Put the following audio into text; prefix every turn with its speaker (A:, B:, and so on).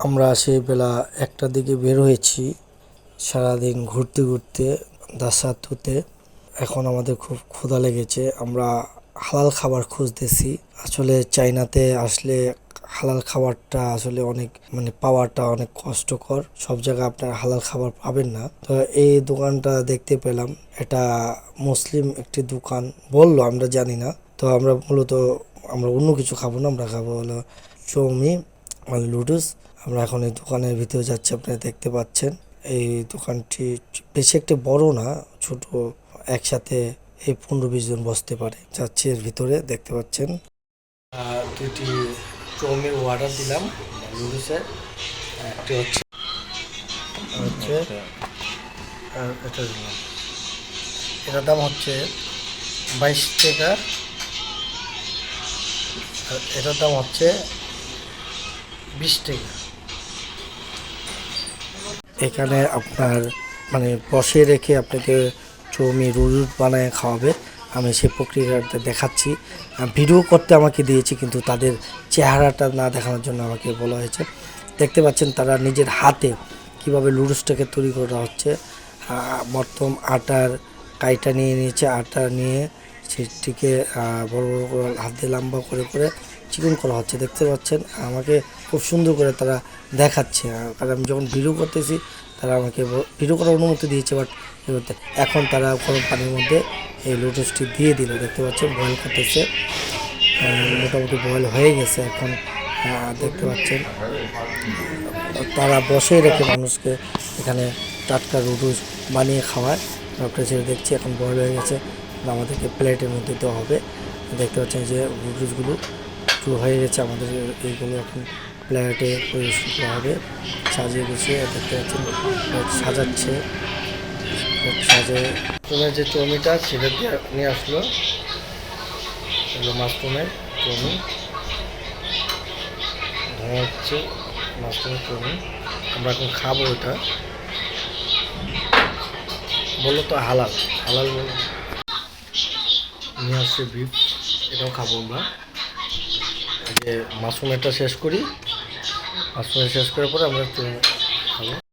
A: আমরা সেই বেলা একটার দিকে বের হয়েছি, সারাদিন ঘুরতে ঘুরতে দাসাতুতে এখন আমাদের খুব ক্ষুধা লেগেছে, আমরা হালাল খাবার খুঁজতেছি। আসলে চাইনাতে আসলে হালাল খাবারটা আসলে অনেক মানে পাওয়াটা অনেক কষ্টকর, সব জায়গায় আপনার হালাল খাবার পাবেন না। তো এই দোকানটা দেখতে পেলাম, এটা মুসলিম একটি দোকান বলল, আমরা জানি না। তো আমরা মূলত, আমরা অন্য কিছু খাব না, আমরা খাব হলো চৌমি আর লুডুস আমরা এখন এই দোকানের ভিতরে যাচ্ছি, আপনারা দেখতে পাচ্ছেন। এই দোকানটি বেশি একটি বড় না, ছোট, একসাথে এই পনেরো বিশ জন বসতে পারে। যাচ্ছি এর ভিতরে, দেখতে পাচ্ছেন। দুটি চৌমির অর্ডার দিলাম লুডুসের একটি হচ্ছে হচ্ছে আর এটা দিলাম। এটার দাম হচ্ছে বাইশ টাকা। আর এটার দাম হচ্ছে এখানে আপনার মানে বসে রেখে আপনাকে চৌমি রুল বানায় খাওয়াবে। আমি সেই প্রক্রিয়াটা দেখাচ্ছি। ভিডিও করতে আমাকে দিয়েছি, কিন্তু তাদের চেহারাটা না দেখানোর জন্য আমাকে বলা হয়েছে। দেখতে পাচ্ছেন তারা নিজের হাতে কীভাবে লুডুসটাকে তৈরি করা হচ্ছে। প্রথম আটার কাইটা নিয়ে নিয়েছে, আটা নিয়ে সেটিকে বড় বড় করে হাত দিয়ে লম্বা করে করে চিকন করা হচ্ছে, দেখতে পাচ্ছেন? আমাকে খুব সুন্দর করে তারা দেখাচ্ছে। কারণ আমি যখন ভিডিও করতেছি, তারা আমাকে ভিডিও করার অনুমতি দিয়েছে বাট এখন তারা গরম পানির মধ্যে এই লোটাসটি দিয়ে দিল, দেখতে পাচ্ছেন? বয়েল করতেছে। মোটামুটি বয়েল হয়ে গেছে এখন দেখতে পাচ্ছেন? তারা বসে রেখে মানুষকে এখানে টাটকা রুডুস বানিয়ে খাওয়ায়। ডক্টর যেটা দেখছি, এখন বয়েল হয়ে গেছে। আমাদেরকে প্লেটের মধ্যে দেওয়া হবে। দেখতে পাচ্ছেন যে রুডুসগুলো একটু হয়ে গেছে। আমাদের এইগুলো এখন প্লেটে পরিবেশন করা হবে। সাজিয়ে গুছিয়ে দেখতে পাচ্ছেন সাজাচ্ছে। সাজে তোমার যে চমিটা, সেটা দিয়ে নিয়ে আসলো। এগুলো মাশরুমের চমি। ধোঁয়া হচ্ছে মাশরুমের চমি। আমরা এখন খাব এটা। বলল তো হালাল। হালাল বল নিয়ে আসছে বিফ এটাও খাব আমরা। আগে মাশরুম এটা শেষ করি। মাশরুম শেষ করার পরে আমরা খাব।